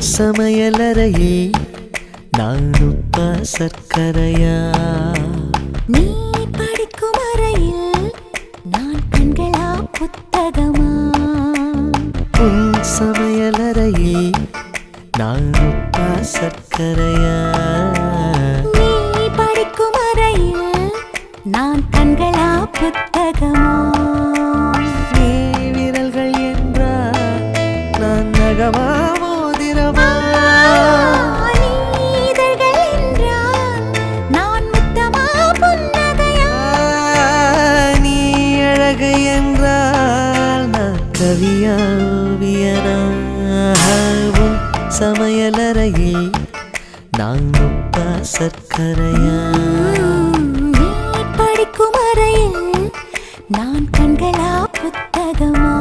சமையலறையில் நான் உப்பா சர்க்கரையா? நீ படிக்கும் அறையில் நான் கண்களா புத்தகமா? உன் சமையலறையில் நான் உப்பா சர்க்கரையா? நீ படிக்கும் அறையில் நான் கண்களா புத்தகமா? நீ விரல்கள் என்றால் நான் நகமா மோதிரமா நீ இதழ்கள் என்றால் நான் முத்தமா புன்னகையா நீ அழகு என்றால் நான் கவியா ஓவியனா உன் சமையலறையில் நான் உப்பா சர்க்கரையா நீ படிக்கும் அறையில் நான் கண்களா புத்தகமா?